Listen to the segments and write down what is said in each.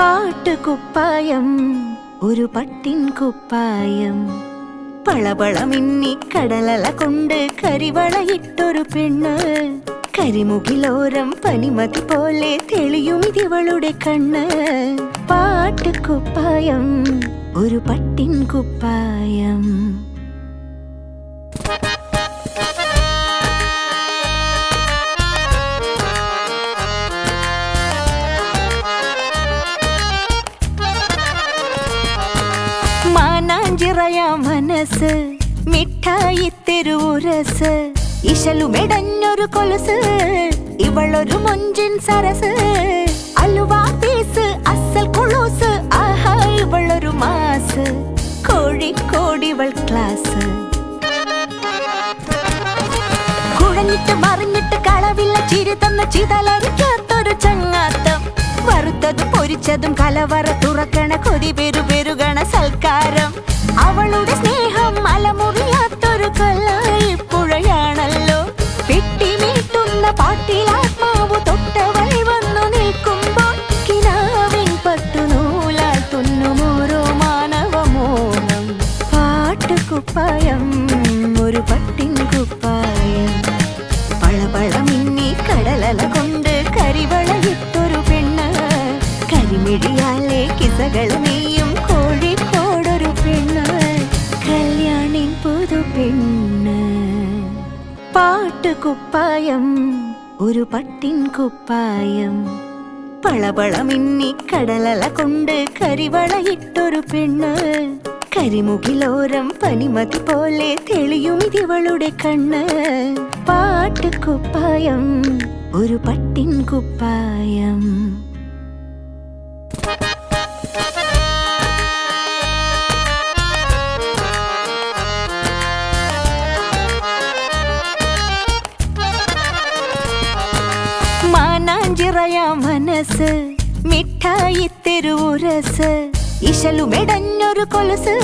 പാട്ടുകുപ്പായം ഒരു പട്ടിൻ കുപ്പായം പളപളമിന്നി കടലല കൊണ്ട് കരിവളയിട്ടൊരു പെണ്ണ്. കരിമുകിലോരം പനിമതി പോലെ തെളിയും ഇതിവളുടെ കണ്ണ്. പാട്ടുകുപ്പായം ഒരു പട്ടിൻ കുപ്പായം മനസ്സ് മിഠായി തെരുവുരസ് ഇശലുമെടഞ്ഞൊരു കൊലുസ് ഇവളൊരു മൊഞ്ചിൻ സരസ്. അലുവാ പീസ് അസൽ കൊളൂസ് ആഹാ ഇവളൊരു മാസ്. കോഴിക്കോടിവൾ ക്ലാസ്. കുഴഞ്ഞിട്ട് മറിഞ്ഞിട്ട് കളവില്ല ചിരി തന്ന ചിതലറിക്കാത്തൊരു ചങ്ങാത്തം. വറുത്തതും പൊരിച്ചതും കലവറ തുറക്കണ കൊതി പെരുപെരുകണ സൽക്കാരം. അവളുടെ സ്നേഹം മലമുറിയാത്തൊരു കല്ലായി പുഴയാണല്ലോ. പെട്ടിമീട്ടുന്ന പാട്ടിലാത്മാവ് തൊട്ടവൾ വന്നു നിൽക്കുമ്പോൾ കിനാവിൻ പട്ടുനൂലാൽ തുന്നുമോരോ മാനവമോഹം. പാട്ടുകുപ്പായം ഒരു പട്ടിൻ കുപ്പായം പളപളമിന്നി കടലല കൊണ്ട് കരിവളയിട്ടൊരു പെണ്ണ്. കരിമിഴിയാലേ കിസകൾ നെയ്യും പാട്ടുകുപ്പായം ഒരു പട്ടിൻ കുപ്പായം പളപളമിന്നി കടലല കൊണ്ട് കരിവളയിട്ടൊരു പെണ്ണ്. കരിമുകിലോരം പനിമതി പോലെ തെളിയും ഇതിവളുടെ കണ്ണ്. പാട്ടുകുപ്പായം ഒരു പട്ടിൻ കുപ്പായം മനസ്സ് മിഠായി തെരുവുരസ് ഇശലുമെടഞ്ഞൊരു കൊലുസ്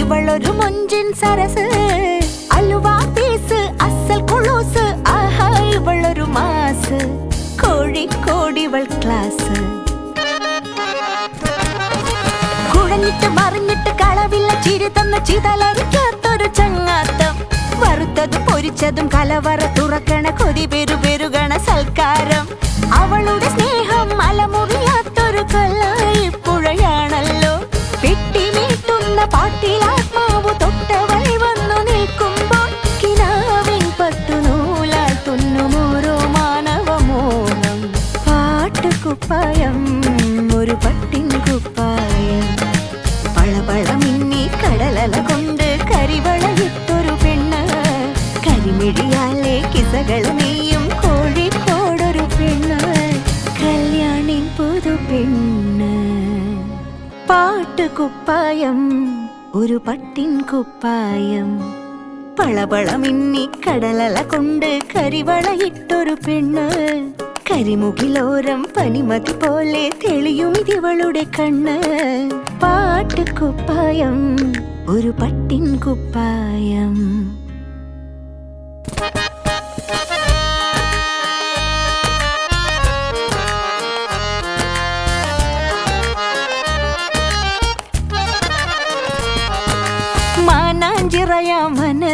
ഇവളൊരു മൊഞ്ചിൻ സരസ് അലുവാ പീസ് അസൽ കൊളൂസ് ആഹാ ഇവളൊരു മാസ് കോഴിക്കോടിവൾ ക്ലാസ്. കുഴഞ്ഞിട്ട് മറിഞ്ഞിട്ട് കളവില്ല ചിരി തന്ന ചിതലരിക്കാത്തൊരു ചങ്ങാത്തം. വറുത്തതും പൊരിച്ചതും കലവറ തുറക്കണ കൊതി പെരുപെരുകണ സൽക്കാരം. കുപ്പായം. പളപളമിന്നി കടലല കൊണ്ട് കരിവളയിട്ടൊരു പെണ്ണ്. കരിമുകിലോരം പനിമതി പോലെ തെളിയും ഇതിവളുടെ കണ്ണ്. പാട്ടുകുപ്പായം ഒരു പട്ടിൻ കുപ്പായം.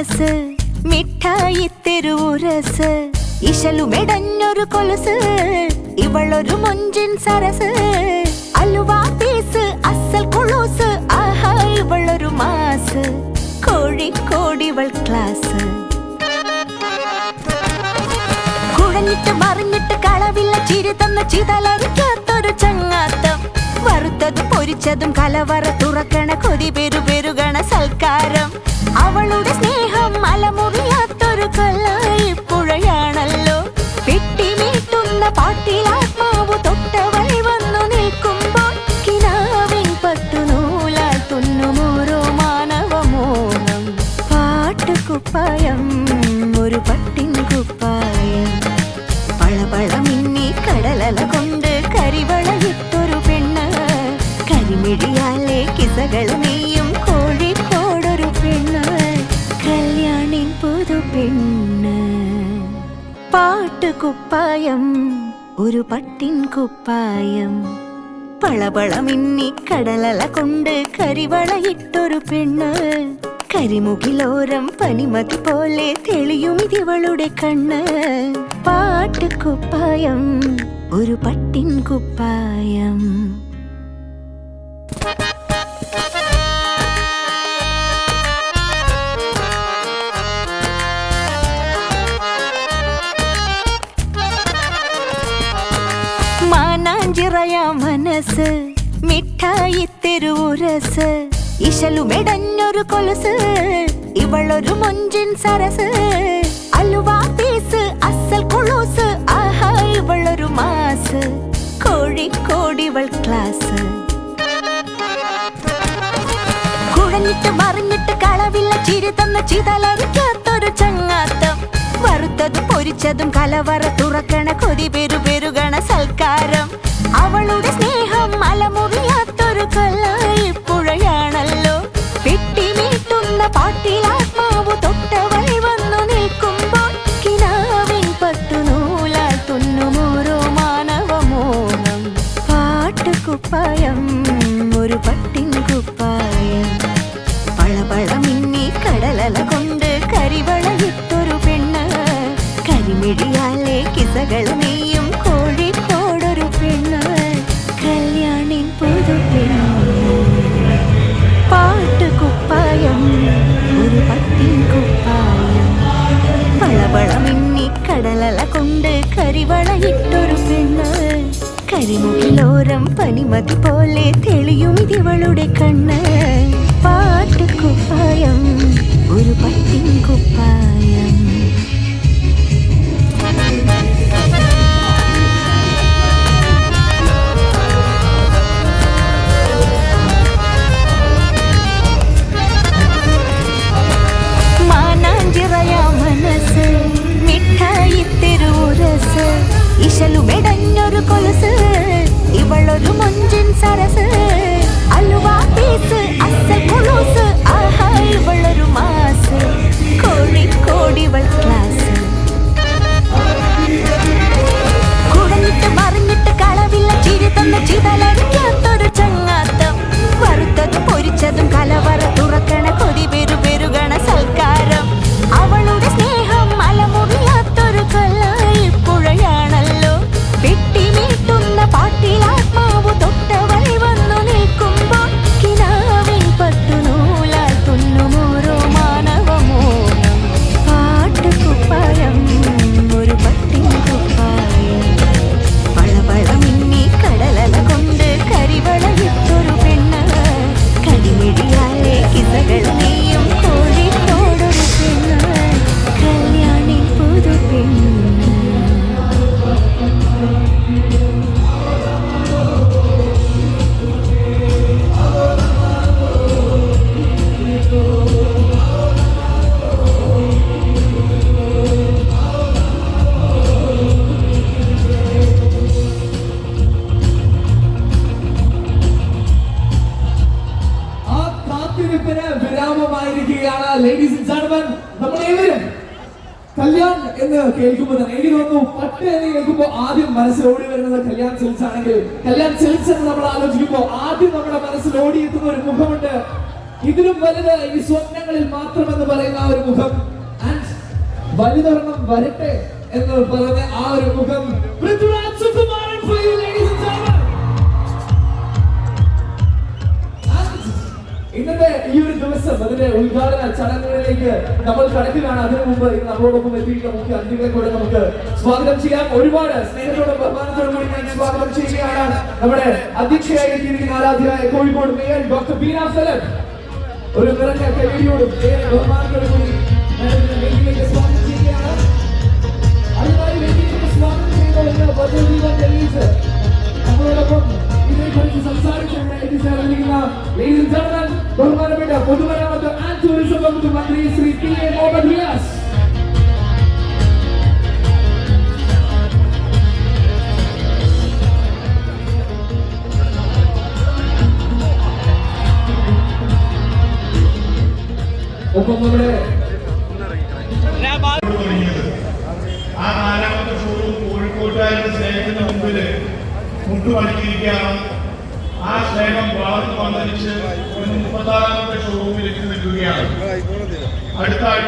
മനസ്സ് മിഠായി തെരുവുരസ് ഇശലുമെടഞ്ഞൊരു കൊലുസ് ഇവളൊരു മൊഞ്ചിൻ സരസ് അലുവാ പീസ് അസൽ കൊളൂസ് ആഹാ ഇവളൊരു മാസ് കോഴിക്കോടിവൾ ക്ലാസ്. കുഴഞ്ഞിട്ട് മറിഞ്ഞിട്ട് കളവില്ല ചിരി തന്ന ചിതലറിക്കാത്തൊരു ചങ്ങാത്തം. വറുത്തതും പൊരിച്ചതും കലവറ തുറക്കണ കൊതി പെരുപെരുകണ സൽക്കാരം. അവളുടെ സ്നേഹം മലമുറിയാത്തൊരു കല്ലായി പുഴയാണല്ലോ. പെട്ടിമീട്ടുന്ന പാട്ടിലാത്മാവ് തൊട്ടവൾ വന്നു നിൽക്കുമ്പോൾ കിനാവിൻ പട്ടുനൂലാൽ തുന്നുമോരോ മാനവമോഹം പാട്ടുകുപ്പായം ഒരു പട്ടിൻ കുപ്പായം പളപളമിന്നി കടലല കൊണ്ട് കരിവളയിട്ടൊരു പെണ്ണ്. കരിമിഴിയാലേ കിസകൾ നെയ്യും പാട്ടുകുപ്പായം ഒരു പട്ടിൻ കുപ്പായം പളപള മിന്നി കടലല കൊണ്ട് കരിവളയിട്ടൊരു പെണ്ണ്. കരിമുകിലോരം പനിമതി പോലെ തെളിയും ഇതിവളുടെ കണ്ണ്. പാട്ടുകുപ്പായം ഒരു പട്ടിൻ കുപ്പായം മാനാഞ്ചിറയ മനസ്സ് മിഠായി തെരുവുരസ് ഇശലുമെടഞ്ഞൊരു കൊലുസ് ഇവളൊരു മൊഞ്ചിൻ സരസ്. അലുവാ പീസ് അസൽ കൊളൂസ് ആഹാ ഇവളൊരു മാസ്. കോഴിക്കോടിവൾ ക്ലാസ്. കുഴഞ്ഞിട്ട് മറിഞ്ഞിട്ട് കളവില്ല ചിരി തന്ന ചിതലറിക്കാത്തൊരു ചങ്ങാത്തം. വറുത്തതും പൊരിച്ചതും കലവറ തുറക്കണ കൊതി പെരുപെരുകണ സൽക്കാരം. അവളുടെ സ്നേഹം മലമുറിയാത്തൊരു കല്ലായി പുഴയാണല്ലോ. പെട്ടിമീട്ടുന്ന പാട്ടിൽ കരിമുകിലോരം പനിമതി പോലെ തെളിയും ഇതിവളുടെ കണ്ണ് പാട്ടുകുപ്പായം ഒരു പട്ടിൻ കുപ്പായം മാനാഞ്ചിറയ മനസ്സ് മിഠായി തെരുവുരസ് ഇശലുമെടഞ്ഞൊരു കൊലുസ് ഇവളൊരു മൊഞ്ചിൻ സരസ്. അലുവ പീസ് അസൽ കൊളൂസ് ആഹാ ഇവളൊരു മാസ്. കോഴിക്കോടിവൾ ക്ലാസ്. ആദ്യം നമ്മുടെ മനസ്സിൽ ഓടിയെത്തുന്ന ഒരു മുഖമുണ്ട്. ഇതിലും വലുത് ഈ സ്വപ്നങ്ങളിൽ മാത്രം എന്ന് പറയുന്ന ആ ഒരു മുഖം. വലുതൊരെണ്ണം വരട്ടെ എന്ന് പറഞ്ഞ ആ ഒരു മുഖം. പൃഥ്വിരാജ് സുകുമാരൻ ഇന്നത്തെ ഈ ഒരു ദിവസം അതിന്റെ ഉദ്ഘാടന ചടങ്ങുകളിലേക്ക് നമ്മൾ കടക്കുകയാണ്. അതിനു മുമ്പ് ഇന്ന് നമ്മളോടൊപ്പം എത്തിയിട്ടുള്ള മുഖ്യ അതിഥികളെ കൂടെ നമുക്ക് സ്വാഗതം ചെയ്യാം. ഒരുപാട് സ്നേഹത്തോടും ബഹുമാനത്തോടും കൂടി ഞാൻ സ്വാഗതം ചെയ്യുകയാണ്. നമ്മുടെ അധ്യക്ഷയായി എത്തിയിരിക്കുന്ന ആരാധ്യയായ കോഴിക്കോട് മേയർ ഡോക്ടർ ബീന ഫലൻ ഒരു നിറഞ്ഞ കൈയോടും ബഹുമാനത്തോടും കൂടി ബഹുമാനപ്പെട്ട പൊതുമരാമത്ത് ആൻഡ് ടൂറിസം വകുപ്പ് മന്ത്രി ശ്രീ പി എ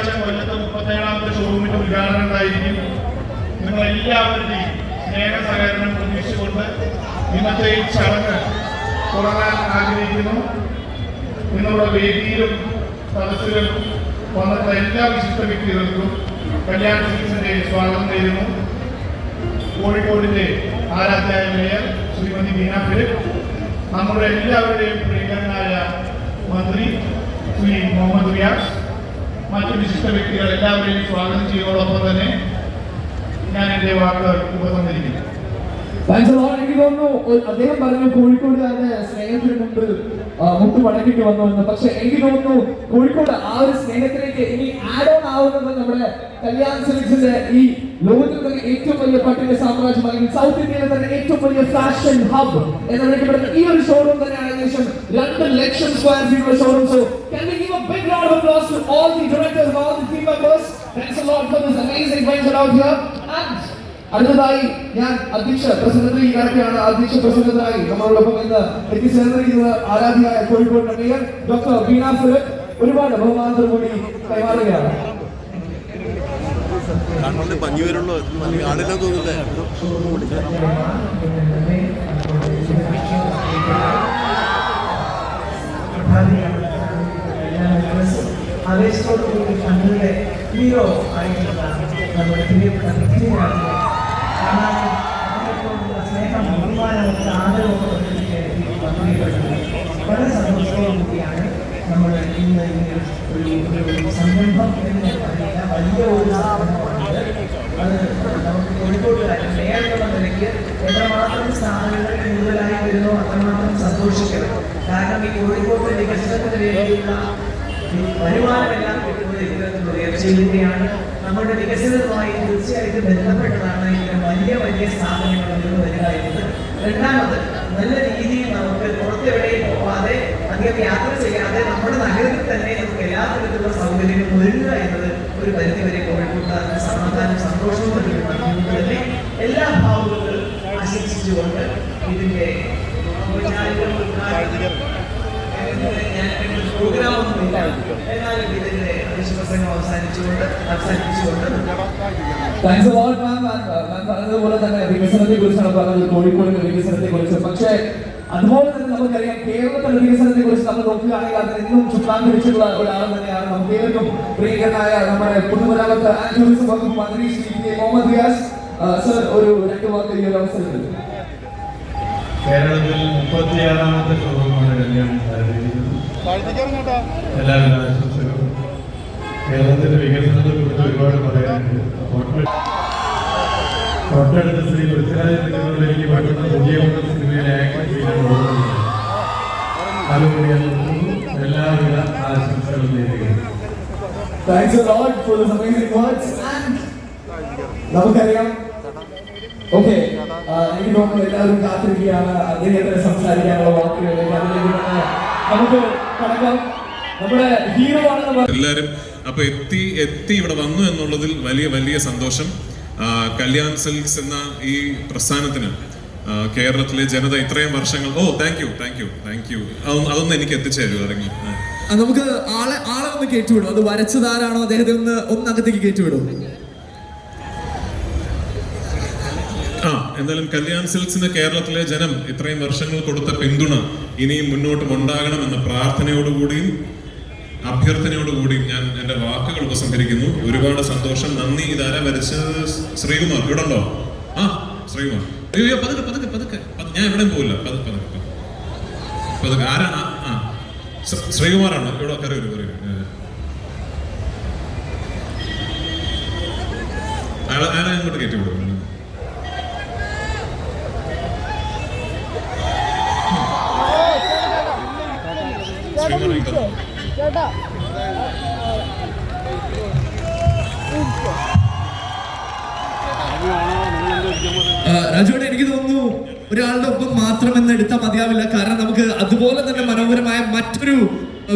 ആഴ്ച കൊല്ലത്തെ മുപ്പത്തേഴാമത്തെ ഷോറൂമിന്റെ ഉദ്ഘാടനം ഉണ്ടായിരിക്കും. നിങ്ങൾ എല്ലാവരുടെയും സ്നേഹ സഹകരണം പ്രതീക്ഷിച്ചുകൊണ്ട് ഇന്നത്തെ ഈ ചടങ്ങ് തുടങ്ങാൻ ആഗ്രഹിക്കുന്നു. നിങ്ങളുടെ വേദിയിലും സദസ്സിലും വന്നിട്ടുള്ള എല്ലാ വിശിഷ്ട വ്യക്തികൾക്കും കല്യാൺ സിൽസിന്റെ സ്വാഗതം നേരുന്നു. കോഴിക്കോടിന്റെ ആരാധ്യായ മേയർ ശ്രീമതി ബീന ഫിലിപ്പ് നമ്മുടെ എല്ലാവരുടെയും പ്രിയങ്കരനായ മന്ത്രി ശ്രീ മുഹമ്മദ് റിയാസ് മറ്റു വിശിഷ്ട വ്യക്തികൾ എല്ലാവരെയും സ്വാഗതം ചെയ്യുന്നതോടൊപ്പം തന്നെ ഞാൻ എന്റെ വാക്കുകൾ ഉപസംഹരിക്കുന്നു. എനിക്ക് തോന്നുന്നു അദ്ദേഹം പറഞ്ഞു കോഴിക്കോടുകാരുടെ സ്നേഹത്തിന് മുമ്പ് മുട്ട് മടക്കിട്ട് വന്നു എന്ന് പക്ഷെ എനിക്ക് തോന്നുന്നു കോഴിക്കോട് ആ ഒരു സ്നേഹത്തിലേക്ക് ഇനി ആഡ് ഓൺ ആവുന്നത് നമ്മുടെ കല്യാൺ സിൽക്സിന്റെ ഈ ലോകത്തിൽ തന്നെ ഏറ്റവും വലിയ പട്ടിക സാമ്രാജ്യം അല്ലെങ്കിൽ സൗത്ത് ഇന്ത്യയിലെ തന്നെ ഏറ്റവും വലിയ ഫാഷൻ ഹബ് എന്ന് വിളിക്കപ്പെടുന്ന ഈ ഒരു ഷോറൂം തന്നെയാണ് ഏകദേശം രണ്ട് ലക്ഷം സ്ക്വയർ ഫീറ്റ് ഉള്ള showroom so can we give a big round of applause to all the directors all the team members? Thanks a lot for this amazing venture out here. And അടുത്തതായി ഞാൻ അധ്യക്ഷ president ഇടയ്ക്കാണ് അധ്യക്ഷ പ്രസിഡന്റായി നമ്മളോടൊപ്പം ഇന്ന് എത്തിച്ചേർന്നിരിക്കുന്നത് ആരാധികയായ കോഴിക്കോട് മേയർ ഡോക്ടർ ബീന സുരത് ഒരുപാട് ബഹുമാനത്തോടു കൂടി കൈമാറുകയാണ്. ആവേശത്തോടുകൂടി കണ്ണുകളുടെ ഹീറോ ആയിട്ടുള്ള നമ്മുടെ പ്രിയപ്പെട്ട സംരംഭം എന്ന് പറയുന്ന വലിയ ഒരു അത് നമുക്ക് കോഴിക്കോട് മേയറുള്ള നിലയ്ക്ക് എത്രമാത്രം സ്ഥാപനങ്ങൾ കൂടുതലായി വരുന്നോ അത്രമാത്രം സന്തോഷിക്കണം കാരണം ഈ കോഴിക്കോട് വികസനത്തിന് വേണ്ടിയുള്ള വരുമാനമെല്ലാം ഉയർച്ചയിലൂടെയാണ് നമ്മുടെ വികസനവുമായി തീർച്ചയായിട്ടും ബന്ധപ്പെട്ടതാണ് ഇത്തരം വലിയ വലിയ സ്ഥാപനങ്ങൾ വരിക എന്നത് രണ്ടാമത് നല്ല രീതിയിൽ നമുക്ക് പുറത്തെവിടെയും പോവാതെ അധികം യാത്ര ചെയ്യാതെ നമ്മുടെ നഗരത്തിൽ തന്നെ നമുക്ക് എല്ലാ തരത്തിലുള്ള സൗകര്യങ്ങളും ഒരുങ്ങുക എന്നത് ഒരു പരിധിവരെ കോഴിക്കോട്ടുകാരുടെ സമാധാനം സന്തോഷവും നൽകുന്ന തന്നെ എല്ലാ ഭാവങ്ങളും ആശംസിച്ചുകൊണ്ട് ഇതിന്റെ പ്രോഗ്രാമൊന്നുമില്ല എന്നാലും പറഞ്ഞതുപോലെ തന്നെ വികസനത്തെ കുറിച്ചാണ് പറഞ്ഞത്. കോഴിക്കോടിന്റെ വികസനത്തെ കുറിച്ച് പക്ഷേ അതുപോലെ തന്നെ നമുക്കറിയാം കേരളത്തിന്റെ വികസനത്തെ കുറിച്ച് നമ്മൾ നോക്കുകയാണെങ്കിൽ അതിന് ഇന്നും ചുക്കാൻ പിടിച്ചിട്ടുള്ള ഒരാൾ തന്നെയാണ് നമുക്ക് ഏവർക്കും പ്രിയങ്കരനായ നമ്മുടെ പൊതുമരാമത്ത് ആൻഡ് വകുപ്പ് മന്ത്രി ശ്രീ എ മുഹമ്മദ് റിയാസ് സർ ഒരു രണ്ട് വാക്ക് ഈ ഒരു അവസരത്തിൽ. കേരളത്തിൽ മുപ്പത്തിയാറാമത്തെ ഷോറൂമാണ് കല്യാണം കേരളത്തിന്റെ വികസനത്തെ കുറിച്ച് ഒരുപാട് പറയാനുണ്ട്. തൊട്ടടുത്ത ശ്രീ പൃഥ്വിരാജ് പറ്റുന്ന പുതിയ എല്ലാവിധ ആശംസകളും നേരുകയാണ് നമുക്കറിയാം. ഓക്കെ എനിക്ക് നോക്കുമ്പോൾ എല്ലാവരും കാത്തിരിക്കുകയാണ്. അദ്ദേഹത്തിന് സംസാരിക്കാനുള്ള വാക്കുകളിലേക്ക് അതിലേക്ക് നമുക്ക് കടക്കാം. നമ്മുടെ ഹീറോ ആണ് എല്ലാവരും അപ്പൊ എത്തി എത്തി ഇവിടെ വന്നു എന്നുള്ളതിൽ വലിയ വലിയ സന്തോഷം. കല്യാൺ സിൽക്സ് എന്ന ഈ പ്രസ്ഥാനത്തിന് കേരളത്തിലെ ജനത ഇത്രയും വർഷങ്ങൾ ഓ thank you thank you thank you അതൊന്ന് എനിക്ക് എത്തിച്ചേരൂ ഇറങ്ങി. നമുക്ക് ആളെ ആളെ ഒന്ന് കയറ്റിവിടും അത് വരച്ചതാരാണോ അദ്ദേഹത്തെ ഒന്ന് അകത്തേക്ക് കയറ്റിവിടും ആ എന്തായാലും കല്യാൺ സിൽക്സിന് കേരളത്തിലെ ജനം ഇത്രയും വർഷങ്ങൾ കൊടുത്ത പിന്തുണ ഇനിയും മുന്നോട്ടും ഉണ്ടാകണമെന്ന പ്രാർത്ഥനയോടുകൂടിയും അഭ്യർത്ഥനയോടുകൂടിയും ഞാൻ എന്റെ വാക്കുകൾ ഉപസംഹരിക്കുന്നു. ഒരുപാട് സന്തോഷം. നന്ദി. ഇതാരാ വരച്ചത്? ശ്രീകുമാർ. ഇവിടെ ഉണ്ടോ? ആ ശ്രീകുമാർ. അയ്യോ പതുക്കെ പതുക്കെ പതുക്കെ. ഞാൻ എവിടെയും പോവില്ല. പതുക്കെ പതുക്കെ പതുക്കെ. ആരാണ് ആ, ആ. ശ്രീ- ശ്രീകുമാറാണ്? ഇവിടെ കറി വരും കറി. ഏ. അയാളെ ഇങ്ങോട്ട് കയറ്റി രാജുവേട്ടൻ എനിക്ക് തോന്നുന്നു ഒരാളുടെ ഒപ്പം മാത്രം എന്ന് എടുത്താൽ മതിയാവില്ല. കാരണം നമുക്ക് അതുപോലെ തന്നെ മനോഹരമായ മറ്റൊരു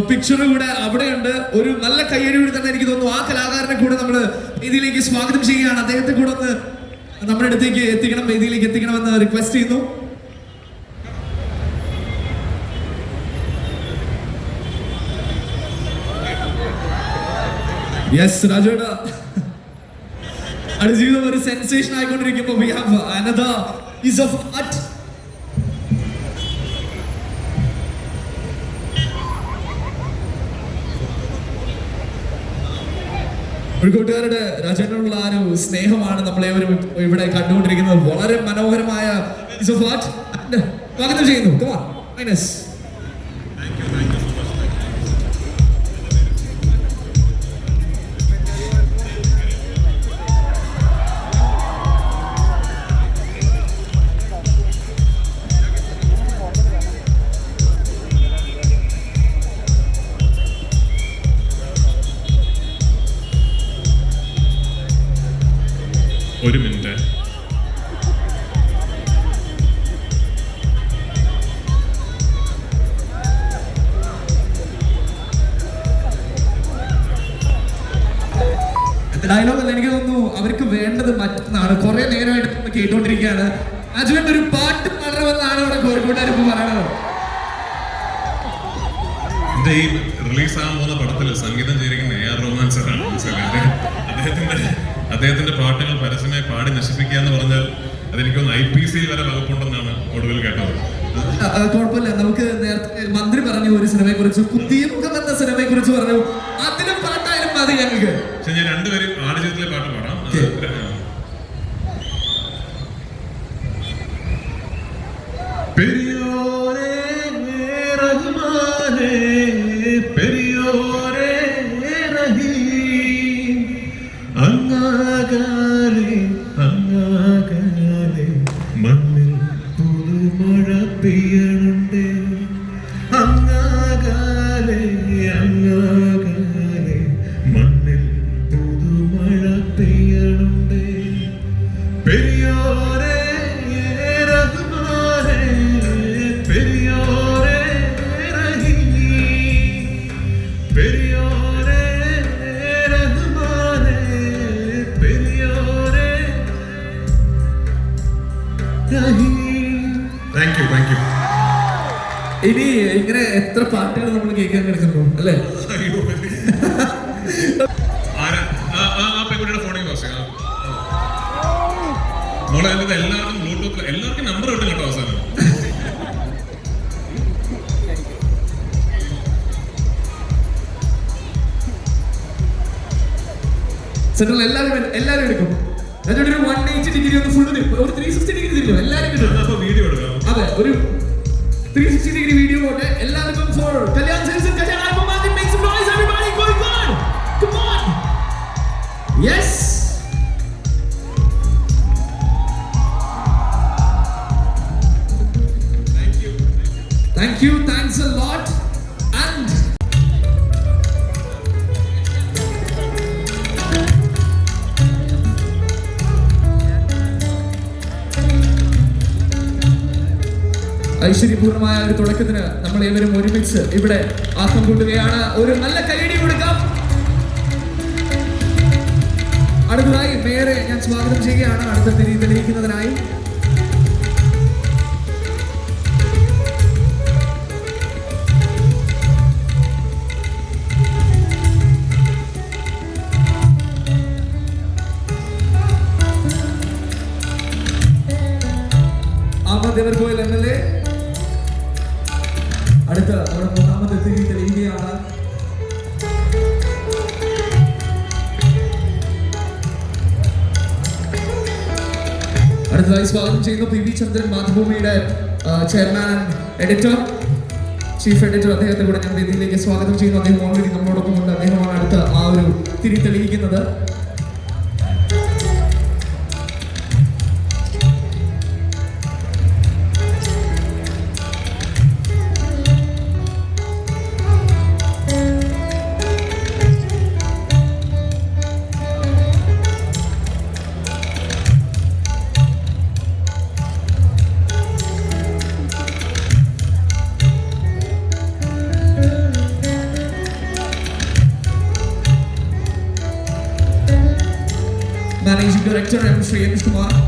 പിക്ചർ കൂടെ അവിടെയുണ്ട്. ഒരു നല്ല കയ്യടിയോട് തന്നെ എനിക്ക് തോന്നുന്നു. ആ കലാകാരനെ കൂടെ നമ്മൾ വേദിയിലേക്ക് സ്വാഗതം ചെയ്യുകയാണ്. അദ്ദേഹത്തെ കൂടെ ഒന്ന് നമ്മുടെ അടുത്തേക്ക് എത്തിക്കണം വേദിയിലേക്ക് എത്തിക്കണമെന്ന് റിക്വസ്റ്റ് ചെയ്യുന്നു. യെസ് രാജേട്ട അടുത്ത ജീവിതം ഒരു sensation ആയിക്കൊണ്ടിരിക്കുമ്പോൾ we have another is of art കൂട്ടുകാരുടെ രചനയുള്ള ആ ഒരു സ്നേഹമാണ് ഇപ്പോൾ ഇവിടെ കണ്ടുകൊണ്ടിരിക്കുന്നത്. വളരെ മനോഹരമായ ഇസ് ഓഫ് ആർട്ട് സ്വാഗതം ചെയ്യുന്നു. മൈനസ് നമ്മൾ കേട്ടോണ്ടിരിക്കുകയാണ്. അജുവിന്റെ ഒരു പാട്ട് പാടണമെന്നാണ് ഇവിടെ കോഴിക്കോട്ടുകാർ ഇപ്പൊ പറയണത്. എന്റെ ഈ റിലീസ് ആകാൻ പോകുന്ന പടത്തിൽ സംഗീതം ചെയ്തിരിക്കുന്ന എ ആർ റഹ്മാൻ സാറാണ് അദ്ദേഹത്തിന്റെ അദ്ദേഹത്തിന്റെ പാട്ടുകൾ പരസ്യമായി പാടി നശിപ്പിക്കുക എന്ന് പറഞ്ഞാൽ അതെനിക്കൊന്ന് ഐ പി സി വരെ വകുപ്പുണ്ടെന്നാണ് ഒടുവിൽ കേട്ടത്. കുഴപ്പമില്ല. നമുക്ക് നേരത്തെ മന്ത്രി പറഞ്ഞു ഒരു സിനിമയെ കുറിച്ച് പുതിയ മുഖം എന്ന സിനിമയെ കുറിച്ച് പറഞ്ഞു. അതിലും പാട്ടായാലും മതി ഞങ്ങൾക്ക്. പക്ഷെ ഞാൻ രണ്ടുപേരും ആടുജീവിതത്തിലെ പാട്ട് പാടാം. பெரிய ഇങ്ങനെ എത്ര പാട്ടുകൾ നമ്മൾ കേൾക്കാൻ കിടക്കുന്നു അല്ലേ? മോളെ അതിന്റെ എല്ലാവർക്കും ബ്ലൂടൂത്ത് എല്ലാവർക്കും നമ്പർ കിട്ടും കേട്ടോ അവസാനം. സെൻട്രൽ എല്ലാവരും എല്ലാവരും എടുക്കും. എന്നിട്ട് ഒരു വൺ എയ്റ്റി ഡിഗ്രി ഒന്ന് ഫുൾ ഒരു ത്രീ സിക്സ്റ്റി ഡിഗ്രി തിരിക്കും എല്ലാവരും കിട്ടും അപ്പൊ വീഡിയോ എടുക്കാം. അതെ ഒരു ത്രീ സിക്സ്റ്റി ഡിഗ്രി വീഡിയോ പോട്ടെ എല്ലാവർക്കും for Kalyan silks Kalyan album ആദ്യം make some noise everybody going on come on yes Thank you, thanks a lot. ഐശ്വര്യപൂർണമായ ഒരു തുടക്കത്തിന് നമ്മൾ ഏവരും ഒരുമിച്ച് ഇവിടെ ആക്കം കൂട്ടുകയാണ്. ഒരു നല്ല കൈയടി കൊടുക്കാം. അടുത്തതായി മേയറെ ഞാൻ സ്വാഗതം ചെയ്യുകയാണ്. അടുത്ത തിരി തെളിയിക്കുന്നതിനായി അഹമ്മദ് ദേവർഗോയൽ എം എൽ എ. അടുത്ത നമ്മുടെ മൂന്നാമത്തെ തിരി തെളിയുകയാണ് അടുത്തതായി സ്വാഗതം ചെയ്യുന്നു പി വി ചന്ദ്രൻ മാതൃഭൂമിയുടെ ചെയർമാൻ എഡിറ്റർ ചീഫ് എഡിറ്റർ അദ്ദേഹത്തെ കൂടെ ഞാൻ വേദിയിലേക്ക് സ്വാഗതം ചെയ്യുന്നു. അദ്ദേഹം ഓൾറെഡി നമ്മളോടൊപ്പം ഉണ്ട്. അദ്ദേഹമാണ് അടുത്ത ആ ഒരു തിരി തെളിയിക്കുന്നത്. Managing director M Shri